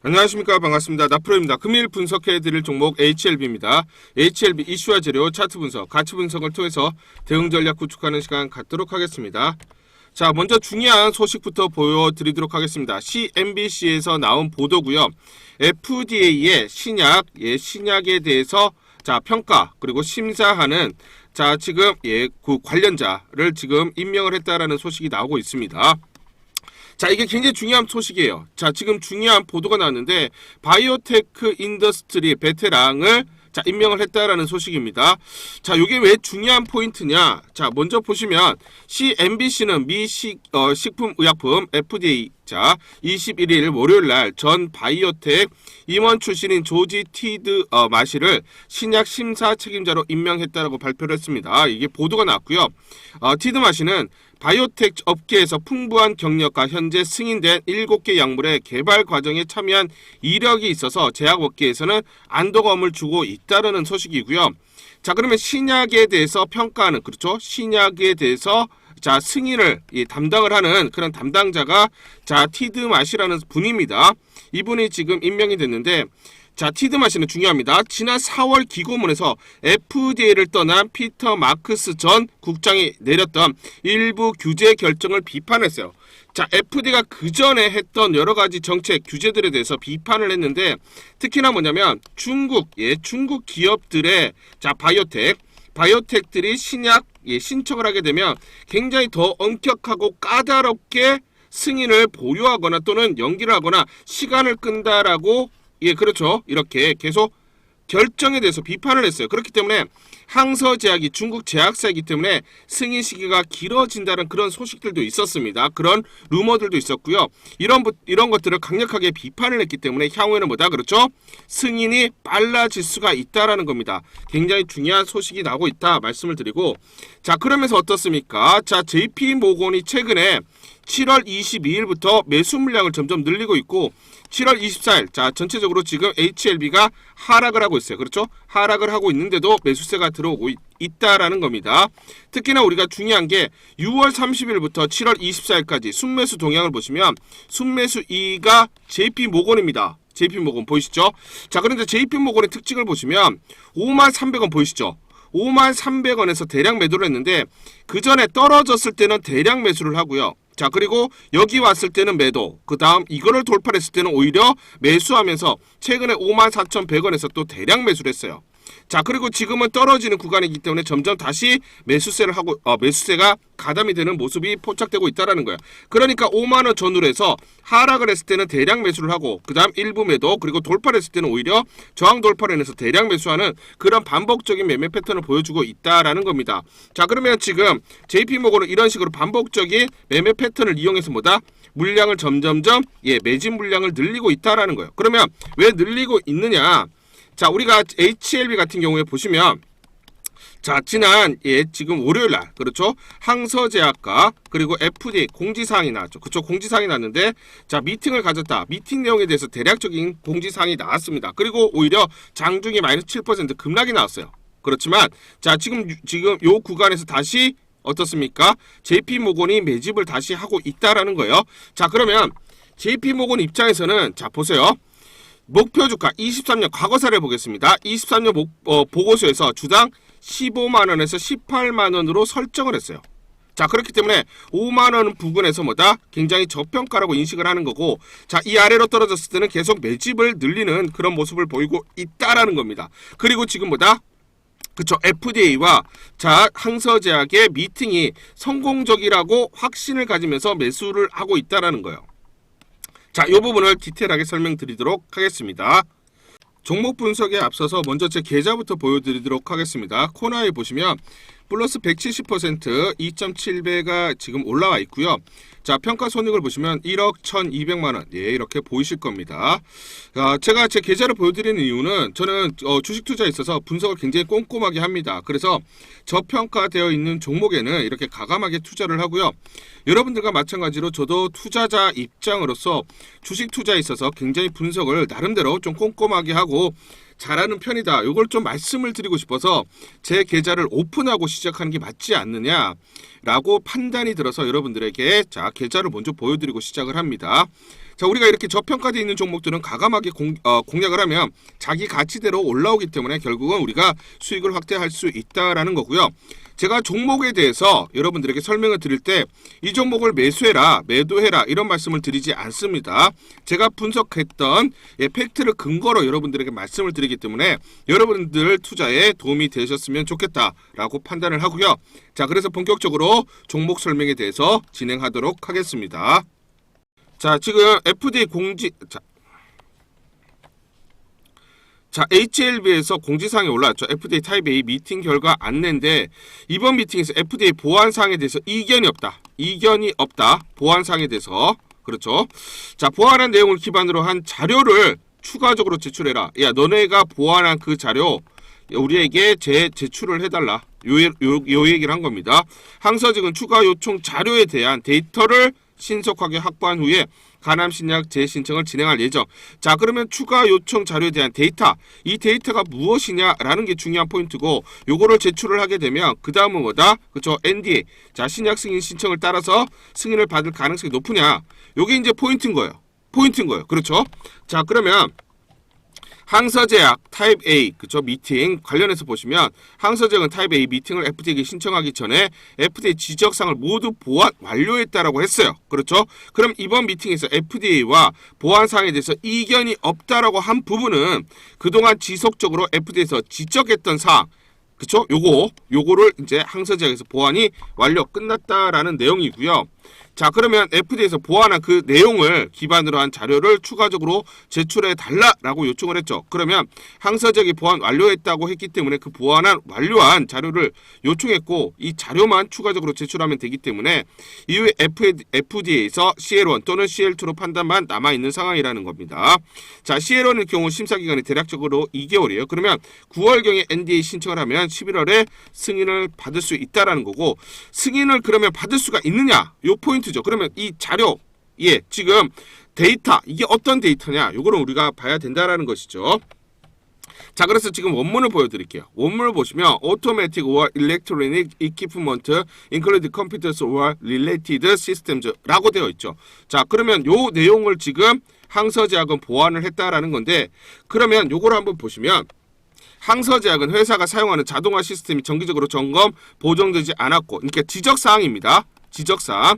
안녕하십니까 반갑습니다. 나프로입니다. 금일 분석해드릴 종목 HLB입니다. HLB 이슈와 재료 차트 분석, 가치 분석을 통해서 대응 전략 구축하는 시간 갖도록 하겠습니다. 자 먼저 중요한 소식부터 보여드리도록 하겠습니다. CNBC에서 나온 보도고요. FDA의 신약, 예, 신약에 대해서 자 평가 그리고 심사하는 자 지금 예그 관련자를 지금 임명을 했다라는 소식이 나오고 있습니다. 자, 이게 굉장히 중요한 소식이에요. 자, 지금 중요한 보도가 나왔는데 바이오테크 인더스트리 베테랑을 자, 임명을 했다라는 소식입니다. 자, 이게 왜 중요한 포인트냐? 자, 먼저 보시면 CNBC는 미 식, 어, 식품의약품 FDA 자, 21일 월요일 날 전 바이오텍 임원 출신인 조지 티드 어, 마시를 신약 심사 책임자로 임명했다라고 발표를 했습니다. 이게 보도가 났고요. 어, 티드 마시는 바이오텍 업계에서 풍부한 경력과 현재 승인된 7개 약물의 개발 과정에 참여한 이력이 있어서 제약업계에서는 안도감을 주고 있다는 소식이고요. 자, 그러면 신약에 대해서 평가하는 그렇죠? 신약에 대해서 자 승인을 이 담당을 하는 그런 담당자가 자 티드 마시라는 분입니다. 이분이 지금 임명이 됐는데 자 티드 마시는 중요합니다. 지난 4월 기고문에서 FDA를 떠난 피터 마크스 전 국장이 내렸던 일부 규제 결정을 비판했어요. 자, FD가 그 전에 했던 여러 가지 정책 규제들에 대해서 비판을 했는데 특히나 뭐냐면 중국, 예, 중국 기업들의 자, 바이오텍, 바이오텍들이 신약 예, 신청을 하게 되면 굉장히 더 엄격하고 까다롭게 승인을 보류하거나 또는 연기를 하거나 시간을 끈다라고 예, 그렇죠. 이렇게 계속 결정에 대해서 비판을 했어요. 그렇기 때문에 항서 제약이 중국 제약사이기 때문에 승인 시기가 길어진다는 그런 소식들도 있었습니다. 그런 루머들도 있었고요. 이런 부- 이런 것들을 강력하게 비판을 했기 때문에 향후에는 뭐다 그렇죠? 승인이 빨라질 수가 있다라는 겁니다. 굉장히 중요한 소식이 나오고 있다 말씀을 드리고 자 그러면서 어떻습니까? 자 JP 모건이 최근에 7월 22일부터 매수 물량을 점점 늘리고 있고 7월 24일 자 전체적으로 지금 HLB가 하락을 하고 있어요. 그렇죠? 하락을 하고 있는데도 매수세가 들어오고 있, 있다라는 겁니다. 특히나 우리가 중요한 게 6월 30일부터 7월 24일까지 순매수 동향을 보시면 순매수 2가 JP 모건입니다. JP 모건 보이시죠? 자 그런데 JP 모건의 특징을 보시면 5만 300원 보이시죠? 5만 300원에서 대량 매도를 했는데 그 전에 떨어졌을 때는 대량 매수를 하고요. 자 그리고 여기 왔을 때는 매도 그 다음 이거를 돌파했을 때는 오히려 매수하면서 최근에 54,100원에서 또 대량 매수를 했어요. 자 그리고 지금은 떨어지는 구간이기 때문에 점점 다시 매수세를 하고 어, 매수세가 가담이 되는 모습이 포착되고 있다라는 거야. 그러니까 5만 원 전후로 해서 하락을 했을 때는 대량 매수를 하고 그다음 일부 매도 그리고 돌파를 했을 때는 오히려 저항 돌파를 해서 대량 매수하는 그런 반복적인 매매 패턴을 보여주고 있다라는 겁니다. 자 그러면 지금 JP 모건은 이런 식으로 반복적인 매매 패턴을 이용해서 뭐다 물량을 점점점 예 매진 물량을 늘리고 있다라는 거예요. 그러면 왜 늘리고 있느냐? 자, 우리가 HLB 같은 경우에 보시면 자, 지난 예, 지금 월요일 날 그렇죠? 항서제약과 그리고 FDA 공지사항이 나왔죠. 그쵸? 공지사항이 났는데 자, 미팅을 가졌다. 미팅 내용에 대해서 대략적인 공지사항이 나왔습니다. 그리고 오히려 장중에 마이너스 7% 급락이 나왔어요. 그렇지만 자, 지금 유- 지금 요 구간에서 다시 어떻습니까? JP 모건이 매집을 다시 하고 있다라는 거예요. 자, 그러면 JP 모건 입장에서는 자, 보세요. 목표 주가 23년 과거사를 보겠습니다. 23년 목, 어, 보고서에서 주당 15만 원에서 18만 원으로 설정을 했어요. 자 그렇기 때문에 5만 원 부근에서 뭐다 굉장히 저평가라고 인식을 하는 거고 자 이 아래로 떨어졌을 때는 계속 매집을 늘리는 그런 모습을 보이고 있다라는 겁니다. 그리고 지금 뭐다 그쵸 FDA와 자 항서제약의 미팅이 성공적이라고 확신을 가지면서 매수를 하고 있다라는 거예요. 자, 이 부분을 디테일하게 설명드리도록 하겠습니다. 종목 분석에 앞서서 먼저 제 계좌부터 보여드리도록 하겠습니다. 코너에 보시면 플러스 170% 2.7배가 지금 올라와 있고요. 자, 평가 손익을 보시면 1억 1,200만 원. 예, 이렇게 보이실 겁니다. 아, 제가 제 계좌를 보여드리는 이유는 저는 어, 주식 투자에 있어서 분석을 굉장히 꼼꼼하게 합니다. 그래서 저평가되어 있는 종목에는 이렇게 가감하게 투자를 하고요. 여러분들과 마찬가지로 저도 투자자 입장으로서 주식 투자에 있어서 굉장히 분석을 나름대로 좀 꼼꼼하게 하고 잘하는 편이다. 이걸 좀 말씀을 드리고 싶어서 제 계좌를 오픈하고 시작하는 게 맞지 않느냐라고 판단이 들어서 여러분들에게 자 계좌를 먼저 보여드리고 시작을 합니다. 자 우리가 이렇게 저평가되어 있는 종목들은 가감하게 공, 어, 공략을 하면 자기 가치대로 올라오기 때문에 결국은 우리가 수익을 확대할 수 있다라는 거고요. 제가 종목에 대해서 여러분들에게 설명을 드릴 때 이 종목을 매수해라, 매도해라 이런 말씀을 드리지 않습니다. 제가 분석했던 예, 팩트를 근거로 여러분들에게 말씀을 드리기 때문에 여러분들 투자에 도움이 되셨으면 좋겠다라고 판단을 하고요. 자, 그래서 본격적으로 종목 설명에 대해서 진행하도록 하겠습니다. 자, 지금 FDA 공지 자, 자, HLB에서 공지사항이 올라왔죠. FDA 타입 A 미팅 결과 안내인데 이번 미팅에서 FDA 보안 사항에 대해서 이견이 없다. 이견이 없다. 보안 사항에 대해서 그렇죠. 자, 보안한 내용을 기반으로 한 자료를 추가적으로 제출해라. 야, 너네가 보안한 그 자료 우리에게 재 제출을 해달라. 요, 요, 요 얘기를 한 겁니다. 항서직은 추가 요청 자료에 대한 데이터를 신속하게 확보한 후에 간암 신약 재신청을 진행할 예정. 자, 그러면 추가 요청 자료에 대한 데이터, 이 데이터가 무엇이냐라는 게 중요한 포인트고, 요거를 제출을 하게 되면 그 다음은 뭐다? 그쵸? NDA. 자, 신약 승인 신청을 따라서 승인을 받을 가능성이 높으냐? 요게 이제 포인트인 거예요. 포인트인 거예요. 그렇죠? 자, 그러면 항서제약 타입 A 그죠 미팅 관련해서 보시면 항서제약은 타입 A 미팅을 FDA에게 신청하기 전에 FDA 지적사항을 모두 보완 완료했다라고 했어요. 그렇죠? 그럼 이번 미팅에서 FDA와 보완 사항에 대해서 이견이 없다라고 한 부분은 그동안 지속적으로 FDA에서 지적했던 사항 그쵸? 요거 요거를 이제 항서제약에서 보완이 완료 끝났다라는 내용이고요. 자 그러면 FDA에서 보완한 그 내용을 기반으로 한 자료를 추가적으로 제출해 달라라고 요청을 했죠. 그러면 항서적이 보완 완료했다고 했기 때문에 그 보완한 완료한 자료를 요청했고 이 자료만 추가적으로 제출하면 되기 때문에 이후에 FDA에서 CL1 또는 CL2로 판단만 남아 있는 상황이라는 겁니다. 자 CL1의 경우 심사 기간이 대략적으로 2개월이에요. 그러면 9월경에 NDA 신청을 하면 11월에 승인을 받을 수 있다라는 거고 승인을 그러면 받을 수가 있느냐? 요 포인트죠. 그러면 이 자료 예, 지금 데이터 이게 어떤 데이터냐? 요거는 우리가 봐야 된다라는 것이죠. 자, 그래서 지금 원문을 보여드릴게요. 원문을 보시면 automatic or electronic equipment, include computers or related systems라고 되어 있죠. 자, 그러면 요 내용을 지금 항서제약은 보완을 했다라는 건데, 그러면 요걸 한번 보시면 항서제약은 회사가 사용하는 자동화 시스템이 정기적으로 점검 보정되지 않았고, 그러니까 지적 사항입니다. 지적 사항.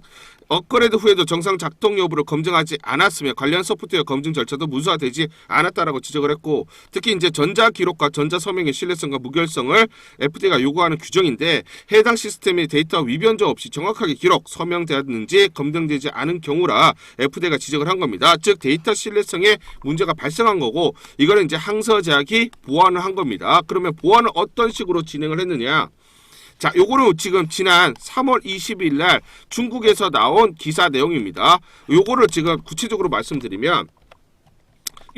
업그레이드 후에도 정상 작동 여부를 검증하지 않았으며 관련 소프트웨어 검증 절차도 문서화되지 않았다라고 지적을 했고 특히 이제 전자 기록과 전자 서명의 신뢰성과 무결성을 FDA가 요구하는 규정인데 해당 시스템의 데이터 위변조 없이 정확하게 기록 서명되었는지 검증되지 않은 경우라 FDA가 지적을 한 겁니다. 즉 데이터 신뢰성에 문제가 발생한 거고 이거는 이제 항서제약이 보완을 한 겁니다. 그러면 보완을 어떤 식으로 진행을 했느냐? 자, 요거는 지금 지난 3월 20일 날 중국에서 나온 기사 내용입니다. 요거를 지금 구체적으로 말씀드리면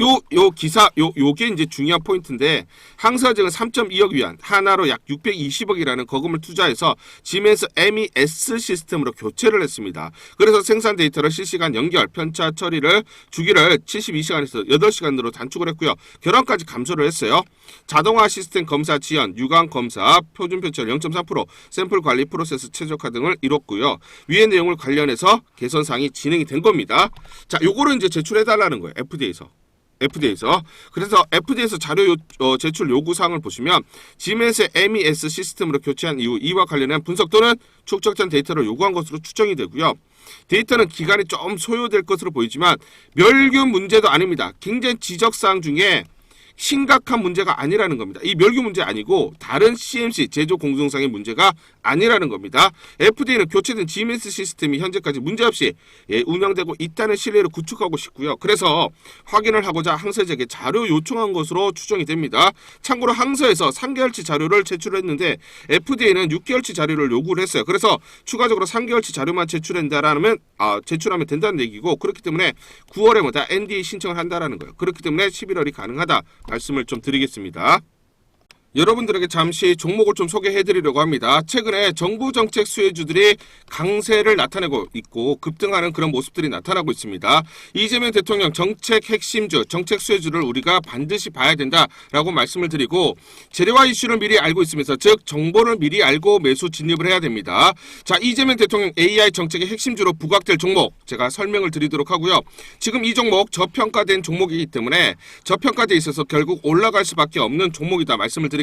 요, 요 기사, 요, 요게 이제 중요한 포인트인데, 항사증은 3.2억 위안, 하나로 약 620억이라는 거금을 투자해서 지멘스 MES 시스템으로 교체를 했습니다. 그래서 생산 데이터를 실시간 연결, 편차 처리를 주기를 72시간에서 8시간으로 단축을 했고요. 결함까지 감소를 했어요. 자동화 시스템 검사 지연, 유관 검사, 표준 편차 0.3%, 샘플 관리 프로세스 최적화 등을 이뤘고요. 위의 내용을 관련해서 개선 사항이 진행이 된 겁니다. 자, 요거를 이제 제출해 달라는 거예요. FDA에서. FDA에서 그래서 FDA에서 자료 요, 어, 제출 요구 사항을 보시면 지멘스의 MES 시스템으로 교체한 이후 이와 관련한 분석 또는 축적된 데이터를 요구한 것으로 추정이 되고요. 데이터는 기간이 좀 소요될 것으로 보이지만 멸균 문제도 아닙니다. 굉장히 지적 사항 중에 심각한 문제가 아니라는 겁니다. 이 멸균 문제 아니고 다른 CMC 제조 공정상의 문제가 아니라는 겁니다. FDA는 교체된 GMS 시스템이 현재까지 문제없이 예, 운영되고 있다는 신뢰를 구축하고 싶고요. 그래서 확인을 하고자 항서에게 자료 요청한 것으로 추정이 됩니다. 참고로 항서에서 3개월치 자료를 제출했는데 FDA는 6개월치 자료를 요구를 했어요. 그래서 추가적으로 3개월치 자료만 제출한다라면 아, 제출하면 된다는 얘기고 그렇기 때문에 9월에 뭐다 NDA 신청을 한다라는 거예요. 그렇기 때문에 11월이 가능하다 말씀을 좀 드리겠습니다. 여러분들에게 잠시 종목을 좀 소개해 드리려고 합니다. 최근에 정부 정책 수혜주들이 강세를 나타내고 있고 급등하는 그런 모습들이 나타나고 있습니다. 이재명 대통령 정책 핵심주, 정책 수혜주를 우리가 반드시 봐야 된다라고 말씀을 드리고 재료와 이슈를 미리 알고 있으면서 즉 정보를 미리 알고 매수 진입을 해야 됩니다. 자, 이재명 대통령 AI 정책의 핵심주로 부각될 종목 제가 설명을 드리도록 하고요. 지금 이 종목 저평가된 종목이기 때문에 저평가돼 있어서 결국 올라갈 수밖에 없는 종목이다 말씀을 드리겠습니다.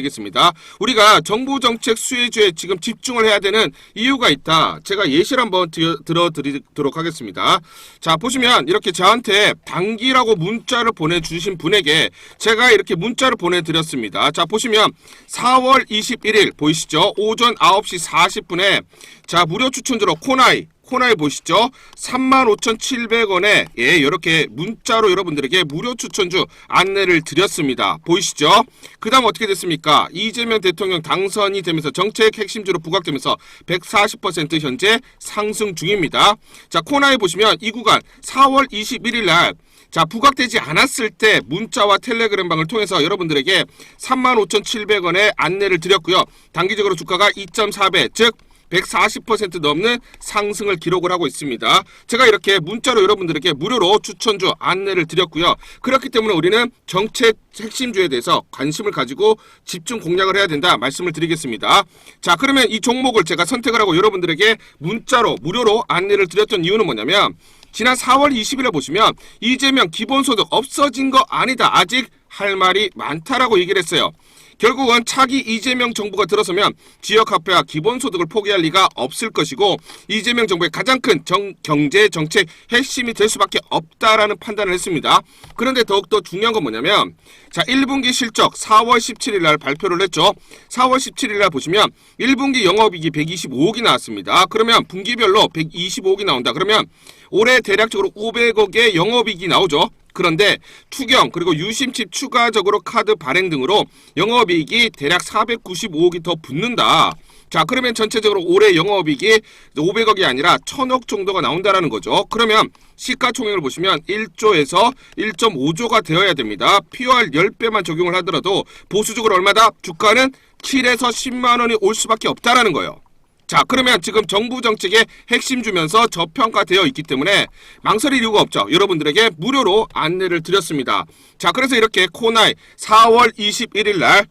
우리가 정부 정책 수혜주에 지금 집중을 해야 되는 이유가 있다. 제가 예시를 한번 들어드리도록 하겠습니다. 자 보시면 이렇게 저한테 단기라고 문자를 보내주신 분에게 제가 이렇게 문자를 보내드렸습니다. 자 보시면 4월 21일 보이시죠? 오전 9시 40분에 자 무료 추천주로 코나이 코너에 보시죠. 35,700원에 예, 이렇게 문자로 여러분들에게 무료 추천주 안내를 드렸습니다. 보이시죠? 그 다음 어떻게 됐습니까? 이재명 대통령 당선이 되면서 정책 핵심주로 부각되면서 140% 현재 상승 중입니다. 자, 코너에 보시면 이 구간 4월 21일 날 자, 부각되지 않았을 때 문자와 텔레그램 방을 통해서 여러분들에게 35,700원의 안내를 드렸고요. 단기적으로 주가가 2.4배, 즉 140% 넘는 상승을 기록을 하고 있습니다. 제가 이렇게 문자로 여러분들에게 무료로 추천주 안내를 드렸고요. 그렇기 때문에 우리는 정책 핵심주에 대해서 관심을 가지고 집중 공략을 해야 된다 말씀을 드리겠습니다. 자, 그러면 이 종목을 제가 선택을 하고 여러분들에게 문자로 무료로 안내를 드렸던 이유는 뭐냐면 지난 4월 20일에 보시면 이재명 기본소득 없어진 거 아니다. 아직 할 말이 많다라고 얘기를 했어요. 결국은 차기 이재명 정부가 들어서면 지역 화폐와 기본소득을 포기할 리가 없을 것이고 이재명 정부의 가장 큰 정, 경제 정책 핵심이 될 수밖에 없다라는 판단을 했습니다. 그런데 더욱더 중요한 건 뭐냐면 자 1분기 실적 4월 17일 날 발표를 했죠. 4월 17일 날 보시면 1분기 영업이익이 125억이 나왔습니다. 그러면 분기별로 125억이 나온다. 그러면 올해 대략적으로 500억의 영업이익이 나오죠. 그런데 투경 그리고 유심칩 추가적으로 카드 발행 등으로 영업이익이 대략 495억이 더 붙는다. 자 그러면 전체적으로 올해 영업이익이 500억이 아니라 1000억 정도가 나온다라는 거죠. 그러면 시가총액을 보시면 1조에서 1.5조가 되어야 됩니다. POR 10배만 적용을 하더라도 보수적으로 얼마다? 주가는 7에서 10만 원이 올 수밖에 없다라는 거예요. 자, 그러면 지금 정부 정책의 핵심 주면서 저평가되어 있기 때문에 망설일 이유가 없죠. 여러분들에게 무료로 안내를 드렸습니다. 자, 그래서 이렇게 코나이 4월 21일 날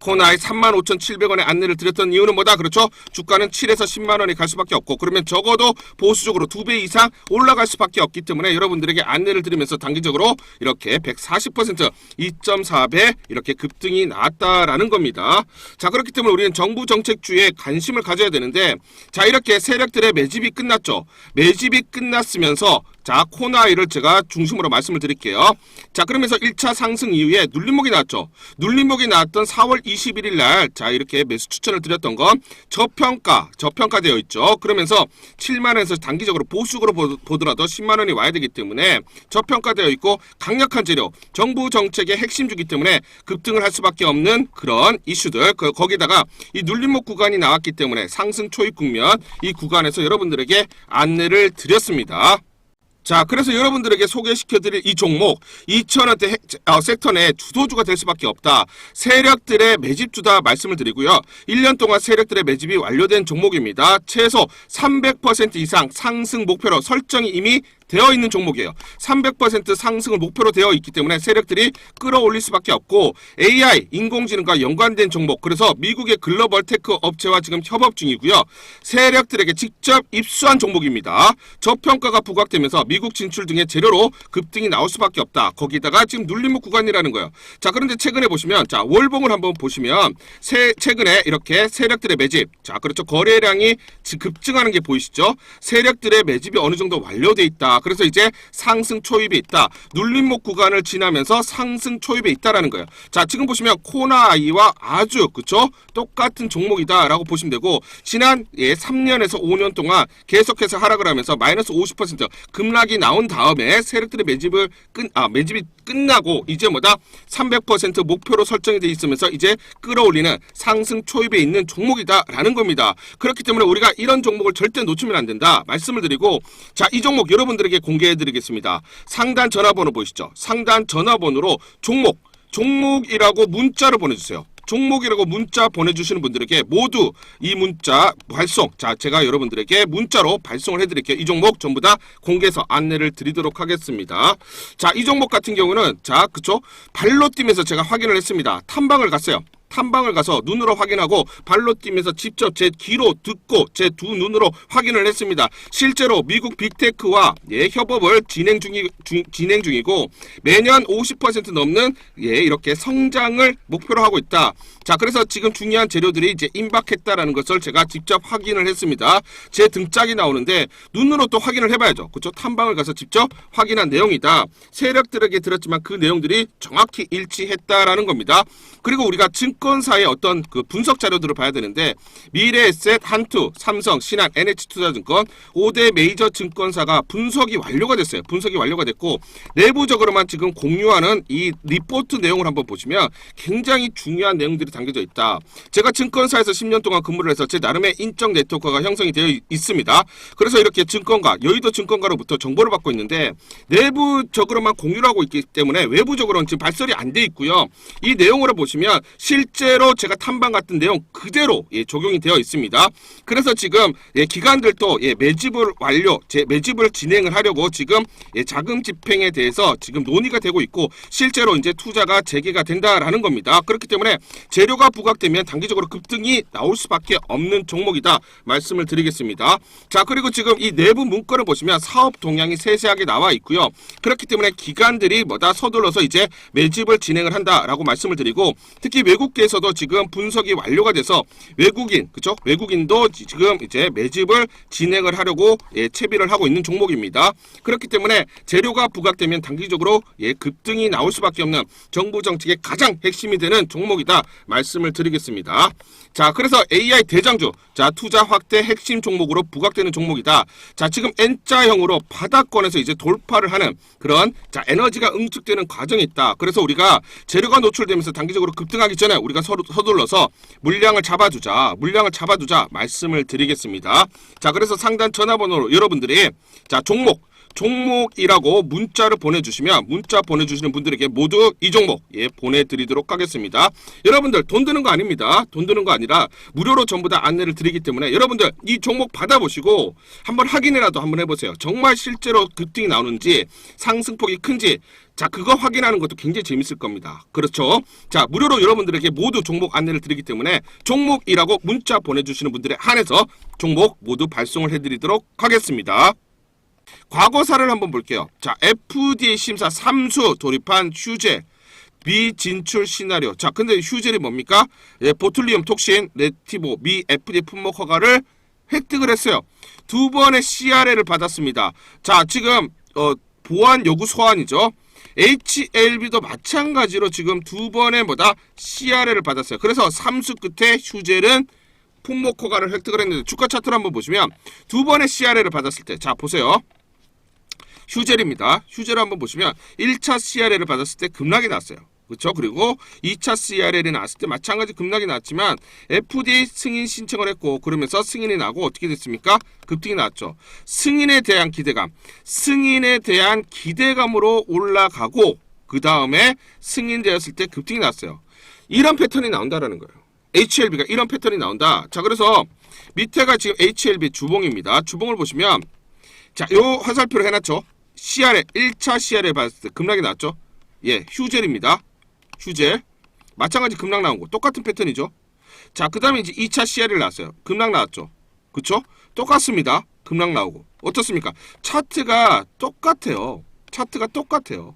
코나이 35,700원의 안내를 드렸던 이유는 뭐다? 그렇죠? 주가는 7에서 10만 원이 갈 수밖에 없고 그러면 적어도 보수적으로 2배 이상 올라갈 수밖에 없기 때문에 여러분들에게 안내를 드리면서 단기적으로 이렇게 140% 2.4배 이렇게 급등이 나왔다라는 겁니다. 자, 그렇기 때문에 우리는 정부 정책주에 관심을 가져야 되는데 자, 이렇게 세력들의 매집이 끝났죠. 매집이 끝났으면서 자, 코나이를 제가 중심으로 말씀을 드릴게요. 자, 그러면서 1차 상승 이후에 눌림목이 나왔죠. 눌림목이 나왔던 4월 21일 날, 자, 이렇게 매수 추천을 드렸던 건 저평가, 저평가되어 있죠. 그러면서 7만원에서 단기적으로 보수적으로 보더라도 10만원이 와야 되기 때문에 저평가되어 있고 강력한 재료, 정부 정책의 핵심주기 때문에 급등을 할 수밖에 없는 그런 이슈들, 그, 거기다가 이 눌림목 구간이 나왔기 때문에 상승 초입 국면, 이 구간에서 여러분들에게 안내를 드렸습니다. 자, 그래서 여러분들에게 소개시켜드릴 이 종목 2천원대 어, 섹터 내 주도주가 될 수밖에 없다. 세력들의 매집주다 말씀을 드리고요. 1년 동안 세력들의 매집이 완료된 종목입니다. 최소 300% 이상 상승 목표로 설정이 이미 되어 있는 종목이에요. 300% 상승을 목표로 되어 있기 때문에 세력들이 끌어올릴 수밖에 없고 AI 인공지능과 연관된 종목 그래서 미국의 글로벌 테크 업체와 지금 협업 중이고요. 세력들에게 직접 입수한 종목입니다. 저평가가 부각되면서 미국 진출 등의 재료로 급등이 나올 수밖에 없다. 거기다가 지금 눌림목 구간이라는 거예요. 자 그런데 최근에 보시면 자 월봉을 한번 보시면 세, 최근에 이렇게 세력들의 매집 자 그렇죠 거래량이 급증하는 게 보이시죠? 세력들의 매집이 어느 정도 완료돼 있다. 그래서 이제 상승 초입에 있다. 눌림목 구간을 지나면서 상승 초입에 있다라는 거예요. 자, 지금 보시면 코나 아이와 아주 그쵸? 똑같은 종목이다라고 보시면 되고 지난 예 3년에서 5년 동안 계속해서 하락을 하면서 마이너스 50% 급락이 나온 다음에 세력들의 매집을 끝, 아, 매집이 끝나고 이제 뭐다 300% 목표로 설정이 돼 있으면서 이제 끌어올리는 상승 초입에 있는 종목이다라는 겁니다. 그렇기 때문에 우리가 이런 종목을 절대 놓치면 안 된다 말씀을 드리고 자 이 종목 여러분들에게 공개해 드리겠습니다. 상단 전화번호 보이시죠? 상단 전화번호로 종목 종목이라고 문자를 보내주세요. 종목이라고 문자 보내주시는 분들에게 모두 이 문자 발송 자 제가 여러분들에게 문자로 발송을 해드릴게요. 이 종목 전부 다 공개해서 안내를 드리도록 하겠습니다. 자 이 종목 같은 경우는 자 그쵸 발로 뛰면서 제가 확인을 했습니다. 탐방을 갔어요. 탐방을 가서 눈으로 확인하고 발로 뛰면서 직접 제 귀로 듣고 제 두 눈으로 확인을 했습니다. 실제로 미국 빅테크와 예, 협업을 진행 중이 중, 진행 중이고 매년 50% 넘는 예, 이렇게 성장을 목표로 하고 있다. 자, 그래서 지금 중요한 재료들이 이제 임박했다라는 것을 제가 직접 확인을 했습니다. 제 등짝이 나오는데 눈으로 또 확인을 해봐야죠. 그렇죠? 탐방을 가서 직접 확인한 내용이다. 세력들에게 들었지만 그 내용들이 정확히 일치했다라는 겁니다. 그리고 우리가 증권사의 어떤 그 분석 자료들을 봐야 되는데 미래에셋, 한투, 삼성, 신한, NH투자증권 5대 메이저 증권사가 분석이 완료가 됐어요. 분석이 완료가 됐고 내부적으로만 지금 공유하는 이 리포트 내용을 한번 보시면 굉장히 중요한 내용들이 담겨져 있다. 제가 증권사에서 10년 동안 근무를 해서 제 나름의 인적 네트워크가 형성이 되어 있- 있습니다. 그래서 이렇게 증권가, 여의도 증권가로부터 정보를 받고 있는데 내부적으로만 공유를 하고 있기 때문에 외부적으로는 지금 발설이 안 돼 있고요. 이 내용으로 보시면 실제로 제가 탐방 같은 내용 그대로 예, 적용이 되어 있습니다. 그래서 지금 예, 기관들도 예, 매집을 완료, 제 매집을 진행을 하려고 지금 예, 자금 집행에 대해서 지금 논의가 되고 있고 실제로 이제 투자가 재개가 된다라는 겁니다. 그렇기 때문에 재료가 부각되면 단기적으로 급등이 나올 수밖에 없는 종목이다 말씀을 드리겠습니다. 자 그리고 지금 이 내부 문건을 보시면 사업 동향이 세세하게 나와 있고요. 그렇기 때문에 기관들이 뭐다 서둘러서 이제 매집을 진행을 한다라고 말씀을 드리고 특히 외국계에서도 지금 분석이 완료가 돼서 외국인 그죠? 외국인도 지- 지금 이제 매집을 진행을 하려고 예, 채비를 하고 있는 종목입니다. 그렇기 때문에 재료가 부각되면 단기적으로 예, 급등이 나올 수밖에 없는 정부 정책의 가장 핵심이 되는 종목이다 말씀을 드리겠습니다. 자, 그래서 AI 대장주, 자 투자 확대 핵심 종목으로 부각되는 종목이다. 자, 지금 N자형으로 바닥권에서 이제 돌파를 하는 그런 자 에너지가 응축되는 과정이 있다. 그래서 우리가 재료가 노출되면서 단기적으로 급등하기 전에 우리가 서둘러서 물량을 잡아두자, 물량을 잡아두자 말씀을 드리겠습니다. 자, 그래서 상단 전화번호로 여러분들이 자 종목 종목이라고 문자를 보내주시면 문자 보내주시는 분들에게 모두 이 종목 예 보내드리도록 하겠습니다. 여러분들 돈 드는 거 아닙니다. 돈 드는 거 아니라 무료로 전부 다 안내를 드리기 때문에 여러분들 이 종목 받아보시고 한번 확인이라도 한번 해보세요. 정말 실제로 급등이 나오는지 상승폭이 큰지 자, 그거 확인하는 것도 굉장히 재밌을 겁니다. 그렇죠? 자, 무료로 여러분들에게 모두 종목 안내를 드리기 때문에 종목이라고 문자 보내주시는 분들에 한해서 종목 모두 발송을 해드리도록 하겠습니다. 과거사를 한번 볼게요. 자, FDA 심사 3수 돌입한 휴젤 미진출 시나리오. 자, 근데 휴젤이 뭡니까? 예, 보툴리움 톡신 레티보 미 FDA 품목 허가를 획득을 했어요. 두 번의 CRL을 받았습니다. 자, 지금 어, 보안 요구 소환이죠. HLB도 마찬가지로 지금 두 번의 뭐다 CRL을 받았어요. 그래서 3수 끝에 휴젤은 품목 허가를 획득을 했는데 주가 차트를 한번 보시면 두 번의 CRL을 받았을 때 자 보세요. 휴젤입니다. 휴젤을 한번 보시면 1차 CRL을 받았을 때 급락이 났어요. 그렇죠? 그리고 2차 CRL이 나왔을 때 마찬가지 급락이 났지만 FDA 승인 신청을 했고 그러면서 승인이 나고 어떻게 됐습니까? 급등이 났죠. 승인에 대한 기대감, 승인에 대한 기대감으로 올라가고 그 다음에 승인되었을 때 급등이 났어요. 이런 패턴이 나온다라는 거예요. HLB가 이런 패턴이 나온다. 자, 그래서 밑에가 지금 HLB 주봉입니다. 주봉을 보시면 자, 요 화살표를 해놨죠. CR에 1차 CR에 봤을 때 급락이 나왔죠. 예, 휴젤입니다. 휴젤. 마찬가지 급락 나온 거 똑같은 패턴이죠. 자, 그 다음에 이제 2차 CR을 나왔어요. 급락 나왔죠. 그쵸? 똑같습니다. 급락 나오고. 어떻습니까? 차트가 똑같아요. 차트가 똑같아요.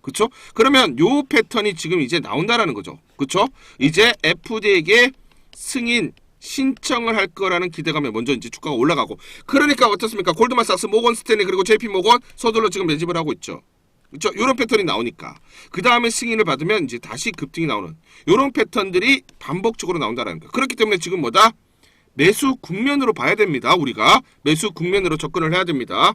그쵸? 그러면 요 패턴이 지금 이제 나온다라는 거죠. 그쵸? 이제 FD에게 승인 신청을 할 거라는 기대감에 먼저 이제 주가가 올라가고 그러니까 어떻습니까? 골드만삭스, 모건 스탠리 그리고 JP 모건 서둘러 지금 매집을 하고 있죠. 그렇죠? 이런 패턴이 나오니까 그 다음에 승인을 받으면 이제 다시 급등이 나오는 이런 패턴들이 반복적으로 나온다라는 거. 그렇기 때문에 지금 뭐다 매수 국면으로 봐야 됩니다. 우리가 매수 국면으로 접근을 해야 됩니다.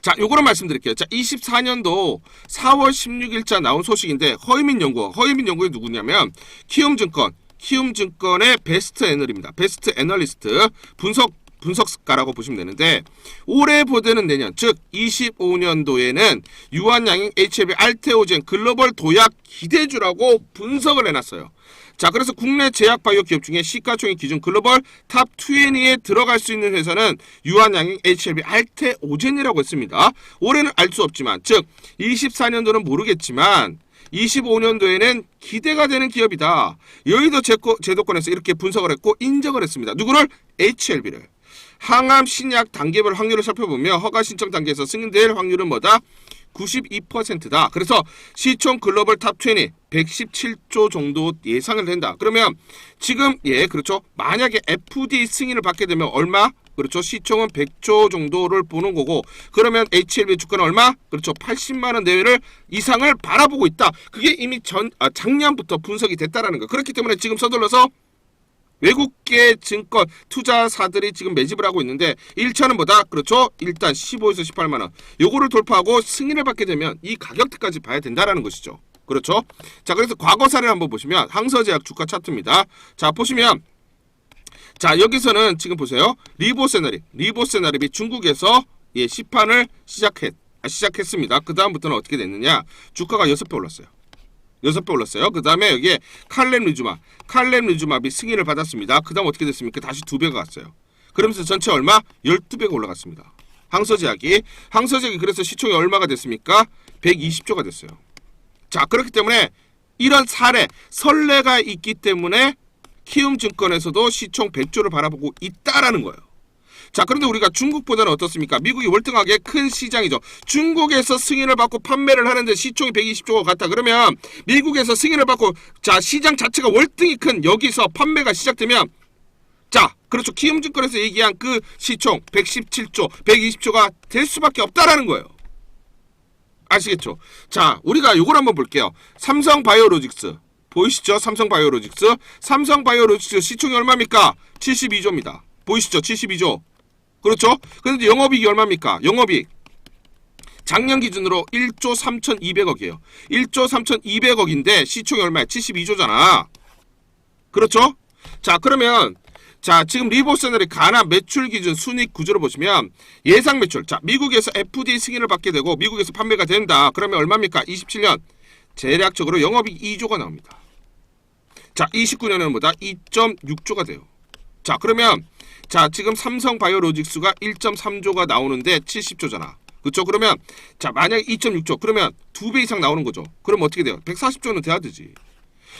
자, 요거를 말씀드릴게요. 자, 24년도 4월 16일자 나온 소식인데 허유민 연구원, 허유민 연구원이 누구냐면 키움증권, 키움증권의 베스트 애널입니다. 베스트 애널리스트 분석 분석가라고 보시면 되는데 올해 보되는 내년 즉 25년도에는 유한양행 HLB 알테오젠 글로벌 도약 기대주라고 분석을 해놨어요. 자, 그래서 국내 제약 바이오 기업 중에 시가총액 기준 글로벌 탑 20에 들어갈 수 있는 회사는 유한양행 HLB 알테 오젠이라고 했습니다. 올해는 알 수 없지만, 즉 24년도는 모르겠지만 25년도에는 기대가 되는 기업이다. 여의도 제도권에서 이렇게 분석을 했고 인정을 했습니다. 누구를? HLB를. 항암 신약 단계별 확률을 살펴보며 허가 신청 단계에서 승인될 확률은 뭐다? 92%다. 그래서 시총 글로벌 탑20 117조 정도 예상을 된다. 그러면 지금 예 그렇죠. 만약에 FDA 승인을 받게 되면 얼마? 그렇죠. 시총은 100조 정도를 보는 거고 그러면 HLB 주가는 얼마? 그렇죠. 80만 원 내외를 이상을 바라보고 있다. 그게 이미 전 아, 작년부터 분석이 됐다라는 거. 그렇기 때문에 지금 서둘러서 외국계 증권 투자사들이 지금 매집을 하고 있는데 1차는 뭐다? 그렇죠. 일단 15에서 18만 원. 요거를 돌파하고 승인을 받게 되면 이 가격대까지 봐야 된다라는 것이죠. 그렇죠. 자, 그래서 과거 사례를 한번 보시면 항서제약 주가 차트입니다. 자, 보시면 자, 여기서는 지금 보세요. 리보세나립, 리보세나립이 중국에서 예, 시판을 시작했 아, 시작했습니다. 그 다음부터는 어떻게 됐느냐? 주가가 6배 올랐어요. 여섯 배 올랐어요. 그 다음에 여기에 칼렘 리주마, 칼렘 리주마비 승인을 받았습니다. 그 다음 어떻게 됐습니까? 다시 두 배가 갔어요. 그러면서 전체 얼마? 12배가 올라갔습니다. 항서제약이, 항서제약이 그래서 시총이 얼마가 됐습니까? 120조가 됐어요. 자, 그렇기 때문에 이런 사례, 선례가 있기 때문에 키움증권에서도 시총 100조를 바라보고 있다라는 거예요. 자, 그런데 우리가 중국보다는 어떻습니까? 미국이 월등하게 큰 시장이죠. 중국에서 승인을 받고 판매를 하는데 시총이 120조가 같다. 그러면 미국에서 승인을 받고 자, 시장 자체가 월등히 큰 여기서 판매가 시작되면 자, 그렇죠. 키움증권에서 얘기한 그 시총 117조, 120조가 될 수밖에 없다라는 거예요. 아시겠죠? 자, 우리가 요걸 한번 볼게요. 삼성 바이오로직스. 보이시죠? 삼성 바이오로직스. 삼성 바이오로직스 시총이 얼마입니까? 72조입니다. 보이시죠? 72조. 그렇죠? 그런데 영업이익이 얼마입니까? 영업이익. 작년 기준으로 1조 3,200억이에요. 1조 3,200억인데 시총이 얼마야? 72조잖아. 그렇죠? 자, 그러면 자, 지금 리보세널의 가나 매출 기준 순익 구조를 보시면 예상 매출. 자, 미국에서 FDA 승인을 받게 되고 미국에서 판매가 된다. 그러면 얼마입니까? 27년. 대략적으로 영업이익 2조가 나옵니다. 자, 29년에는 뭐다? 2.6조가 돼요. 자, 그러면 자, 지금 삼성 바이오로직스가 1.3조가 나오는데 70조잖아. 그렇죠? 그러면 자, 만약에 2.6조. 그러면 두 배 이상 나오는 거죠. 그럼 어떻게 돼요? 140조는 돼야 되지.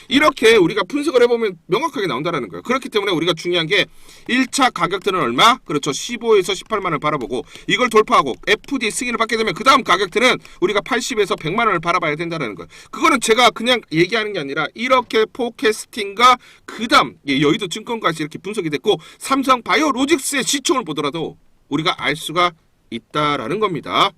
이렇게 우리가 분석을 해보면 명확하게 나온다라는 거예요. 그렇기 때문에 우리가 중요한 게 1차 가격대는 얼마? 그렇죠. 15에서 18만 원을 바라보고 이걸 돌파하고 FD 승인을 받게 되면 그 다음 가격대는 우리가 80에서 100만 원을 바라봐야 된다는 거예요. 그거는 제가 그냥 얘기하는 게 아니라 이렇게 포캐스팅과 그 다음 여의도 증권가에서 이렇게 분석이 됐고 삼성 바이오로직스의 시총을 보더라도 우리가 알 수가 있다라는 겁니다.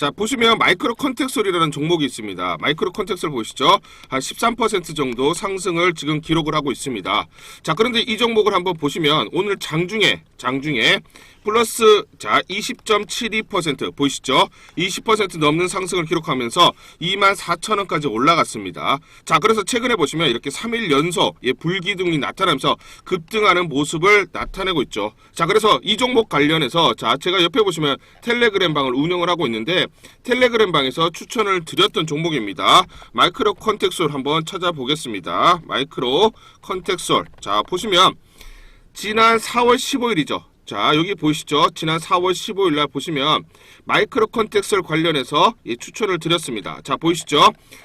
자 보시면 마이크로 컨텍솔이라는 종목이 있습니다. 마이크로 컨텍솔 보시죠. 한 13% 정도 상승을 지금 기록을 하고 있습니다. 자 그런데 이 종목을 한번 보시면 오늘 장중에 장중에 플러스 자 20.72% 보이시죠? 20% 넘는 상승을 기록하면서 24,000원까지 올라갔습니다. 자 그래서 최근에 보시면 이렇게 3일 연속 예, 불기둥이 나타나면서 급등하는 모습을 나타내고 있죠. 자 그래서 이 종목 관련해서 자 제가 옆에 보시면 텔레그램 방을 운영을 하고 있는데 텔레그램 방에서 추천을 드렸던 종목입니다. 마이크로 컨텍솔 한번 찾아보겠습니다. 마이크로 컨텍솔 자 보시면 지난 4월 15일이죠. 자 여기 보이시죠? 지난 4월 15일 날 보시면 마이크로 컨텍스를 관련해서 예, 추천을 드렸습니다. 자 보이시죠?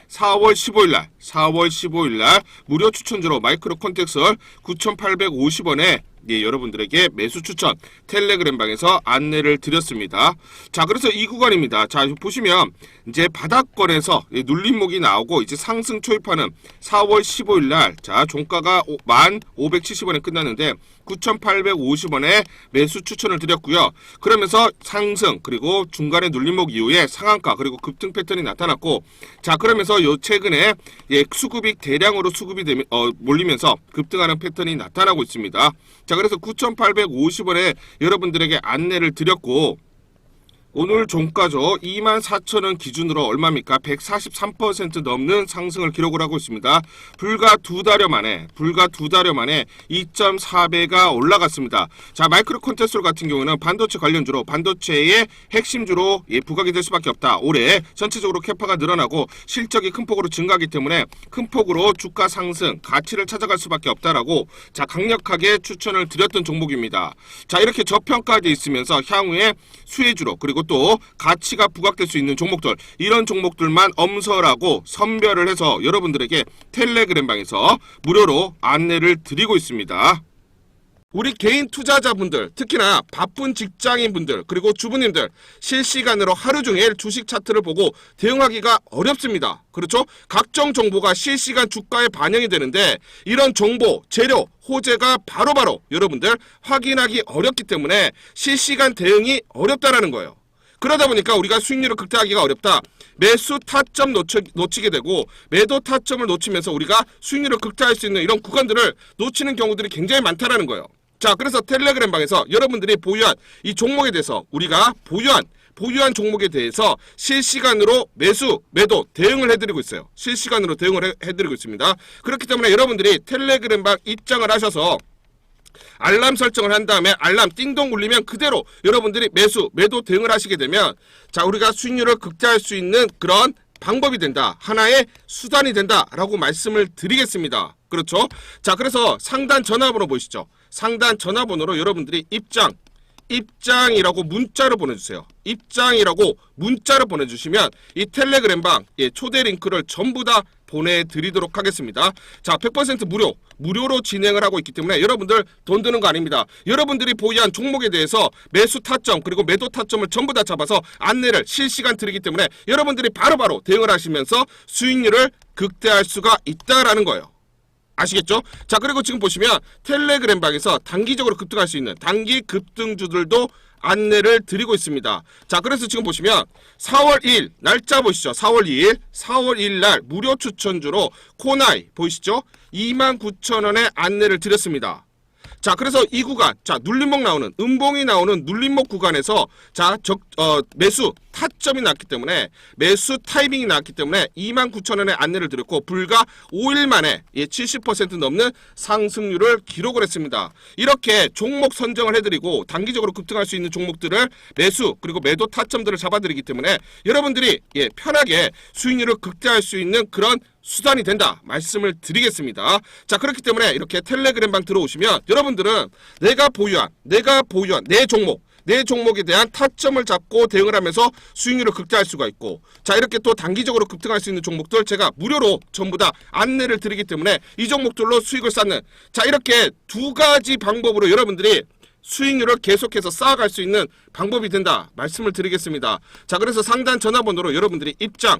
4월 15일 날 4월 15일 날 무료 추천주로 마이크로 컨텍스를 9,850원에 예, 여러분들에게 매수 추천 텔레그램 방에서 안내를 드렸습니다. 자, 그래서 이 구간입니다. 자, 보시면 이제 바닥권에서 예, 눌림목이 나오고 이제 상승 초입하는 4월 15일 날 자, 종가가 1,570원에 끝났는데 9,850원에 매수 추천을 드렸고요. 그러면서 상승 그리고 중간에 눌림목 이후에 상한가 그리고 급등 패턴이 나타났고 자, 그러면서 요 최근에 예, 수급이 대량으로 수급이 되면 어, 몰리면서 급등하는 패턴이 나타나고 있습니다. 자, 그래서 9,850원에 여러분들에게 안내를 드렸고 오늘 종가죠. 24,000원 기준으로 얼마입니까? 143% 넘는 상승을 기록을 하고 있습니다. 불과 두 달여 만에, 불과 두 달여 만에 2.4배가 올라갔습니다. 자, 마이크로 콘테솔 같은 경우는 반도체 관련주로 반도체의 핵심주로 예, 부각이 될 수밖에 없다. 올해 전체적으로 캐파가 늘어나고 실적이 큰 폭으로 증가하기 때문에 큰 폭으로 주가 상승, 가치를 찾아갈 수밖에 없다라고 자, 강력하게 추천을 드렸던 종목입니다. 자, 이렇게 저평가돼 있으면서 향후에 수혜주로 그리고 또 가치가 부각될 수 있는 종목들 이런 종목들만 엄설하고 선별을 해서 여러분들에게 텔레그램방에서 무료로 안내를 드리고 있습니다. 우리 개인 투자자분들, 특히나 바쁜 직장인분들, 그리고 주부님들, 실시간으로 하루 종일 주식 차트를 보고 대응하기가 어렵습니다. 그렇죠? 각종 정보가 실시간 주가에 반영이 되는데, 이런 정보, 재료, 호재가 바로바로 여러분들 확인하기 어렵기 때문에 실시간 대응이 어렵다라는 거예요. 그러다 보니까 우리가 수익률을 극대화하기가 어렵다. 매수 타점 놓치, 놓치 게 되고 매도 타점을 놓치면서 우리가 수익률을 극대화할 수 있는 이런 구간들을 놓치는 경우들이 굉장히 많다라는 거예요. 자, 그래서 텔레그램 방에서 여러분들이 보유한 이 종목에 대해서 우리가 보유한 보유한 종목에 대해서 실시간으로 매수, 매도 대응을 해드리고 있어요. 실시간으로 대응을 해, 해드리고 있습니다. 그렇기 때문에 여러분들이 텔레그램 방 입장을 하셔서 알람 설정을 한 다음에 알람 띵동 울리면 그대로 여러분들이 매수, 매도 대응을 하시게 되면 자, 우리가 수익률을 극대화할 수 있는 그런 방법이 된다. 하나의 수단이 된다라고 말씀을 드리겠습니다. 그렇죠? 자, 그래서 상단 전화번호 보시죠. 상단 전화번호로 여러분들이 입장 입장이라고 문자를 보내주세요. 입장이라고 문자를 보내주시면 이 텔레그램 방 예, 초대 링크를 전부 다 보내드리도록 하겠습니다. 자, 100% 무료, 무료로 진행을 하고 있기 때문에 여러분들 돈 드는 거 아닙니다. 여러분들이 보유한 종목에 대해서 매수 타점 그리고 매도 타점을 전부 다 잡아서 안내를 실시간 드리기 때문에 여러분들이 바로바로 대응을 하시면서 수익률을 극대화할 수가 있다라는 거예요. 아시겠죠? 자 그리고 지금 보시면 텔레그램 방에서 단기적으로 급등할 수 있는 단기 급등주들도 안내를 드리고 있습니다. 자 그래서 지금 보시면 4월 2일 날짜 보시죠. 4월 2일 4월 2일 날 무료 추천주로 코나이 보이시죠? 29,000원에 안내를 드렸습니다. 자, 그래서 이 구간, 자, 눌림목 나오는, 음봉이 나오는 눌림목 구간에서, 자, 적, 어, 매수 타점이 났기 때문에, 매수 타이밍이 났기 때문에 29,000원에 안내를 드렸고, 불과 5일 만에, 예, 70% 넘는 상승률을 기록을 했습니다. 이렇게 종목 선정을 해드리고, 단기적으로 급등할 수 있는 종목들을 매수, 그리고 매도 타점들을 잡아드리기 때문에, 여러분들이, 예, 편하게 수익률을 극대화할 수 있는 그런 수단이 된다 말씀을 드리겠습니다. 자 그렇기 때문에 이렇게 텔레그램방 들어오시면 여러분들은 내가 보유한 내가 보유한 내 종목 내 종목에 대한 타점을 잡고 대응을 하면서 수익률을 극대화할 수가 있고 자 이렇게 또 단기적으로 급등할 수 있는 종목들 제가 무료로 전부 다 안내를 드리기 때문에 이 종목들로 수익을 쌓는 자 이렇게 두 가지 방법으로 여러분들이 수익률을 계속해서 쌓아갈 수 있는 방법이 된다 말씀을 드리겠습니다. 자 그래서 상단 전화번호로 여러분들이 입장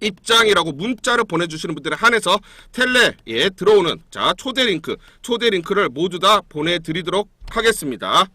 입장이라고 문자를 보내주시는 분들에 한해서 텔레에 들어오는 자 초대 링크 초대 링크를 모두 다 보내드리도록 하겠습니다.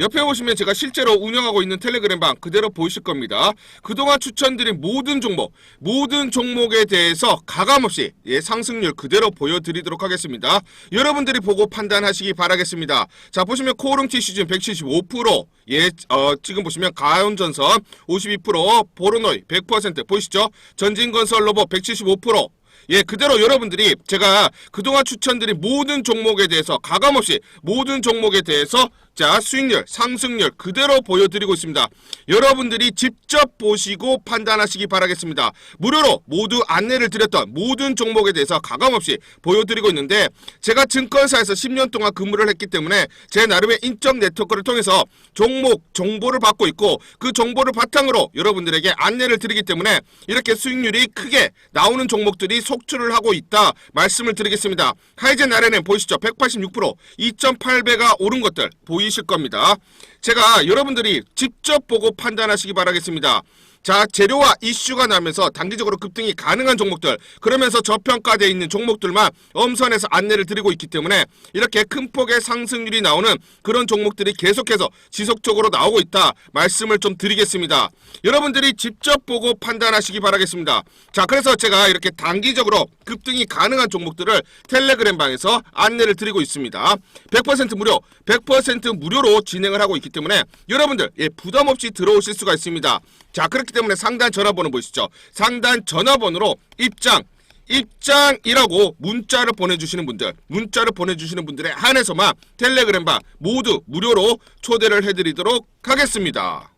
옆에 보시면 제가 실제로 운영하고 있는 텔레그램방 그대로 보이실 겁니다. 그동안 추천드린 모든 종목, 모든 종목에 대해서 가감없이 예, 상승률 그대로 보여드리도록 하겠습니다. 여러분들이 보고 판단하시기 바라겠습니다. 자, 보시면 코오롱티 시즌 175%, 예, 어, 지금 보시면 가온전선 52%, 보르노이 100% 보이시죠? 전진건설 로봇 175%, 예, 그대로 여러분들이 제가 그동안 추천드린 모든 종목에 대해서 가감없이 모든 종목에 대해서 자, 수익률, 상승률 그대로 보여드리고 있습니다. 여러분들이 직접 보시고 판단하시기 바라겠습니다. 무료로 모두 안내를 드렸던 모든 종목에 대해서 가감없이 보여드리고 있는데 제가 증권사에서 10년 동안 근무를 했기 때문에 제 나름의 인적 네트워크를 통해서 종목, 정보를 받고 있고 그 정보를 바탕으로 여러분들에게 안내를 드리기 때문에 이렇게 수익률이 크게 나오는 종목들이 속 출을 하고 있다 말씀을 드리겠습니다. 하이젠 아래는 보이시죠? 186% 2.8배가 오른 것들 보이실 겁니다. 제가 여러분들이 직접 보고 판단하시기 바라겠습니다. 자, 재료와 이슈가 나면서 단기적으로 급등이 가능한 종목들, 그러면서 저평가되어 있는 종목들만 엄선해서 안내를 드리고 있기 때문에 이렇게 큰 폭의 상승률이 나오는 그런 종목들이 계속해서 지속적으로 나오고 있다 말씀을 좀 드리겠습니다. 여러분들이 직접 보고 판단하시기 바라겠습니다. 자, 그래서 제가 이렇게 단기적으로 급등이 가능한 종목들을 텔레그램 방에서 안내를 드리고 있습니다. 100% 무료, 100% 무료로 진행을 하고 있기 때문에 여러분들 예, 부담 없이 들어오실 수가 있습니다. 자, 그렇기 때문에 상단 전화번호 보시죠. 상단 전화번호로 입장 입장이라고 문자를 보내주시는 분들, 문자를 보내주시는 분들에 한해서만 텔레그램방 모두 무료로 초대를 해드리도록 하겠습니다.